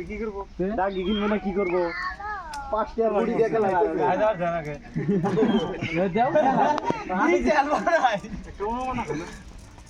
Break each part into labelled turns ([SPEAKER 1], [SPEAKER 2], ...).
[SPEAKER 1] কি করব কিনবো না কি করব পাঁচটা মুড়ি
[SPEAKER 2] খেলা।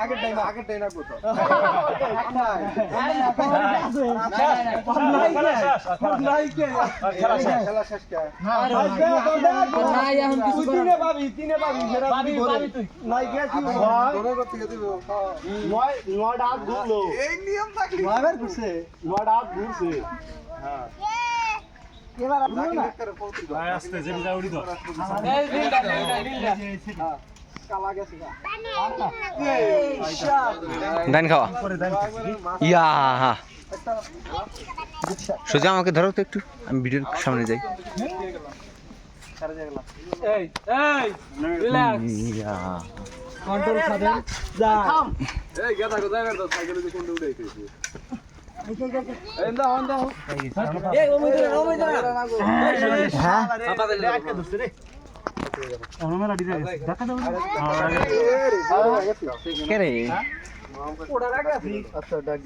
[SPEAKER 2] দাও,
[SPEAKER 1] আগের টাইম আগের টাইম রাখব তো খেলা শেষ কে
[SPEAKER 2] নাই, এখন কিছু
[SPEAKER 1] তিনে পাবি তিনে পাবি সেটা
[SPEAKER 2] পাবি, পাবি তুই।
[SPEAKER 1] নাই গেছি নয় নয় নয়টা ঘুরলো এই নিয়ম থাকলি নয়বার ঘুরছে নয়টা হাত ঘুরছে হ্যাঁ এবার আপনার না
[SPEAKER 2] এই দিলটা, দিলটা, দিলটা।
[SPEAKER 1] কালা
[SPEAKER 3] ডান খাওয়া ইয়া হা সোজা আমাকে ধরো তো একটু আমি ভিডিওর সামনে যাই ইয়া।
[SPEAKER 1] এই কোথায় গেল সাইকেলে যে কোনটা এই।
[SPEAKER 3] হ্যাঁ
[SPEAKER 1] আটকে ধরছে রে
[SPEAKER 3] কে রে
[SPEAKER 1] আচ্ছা ডাক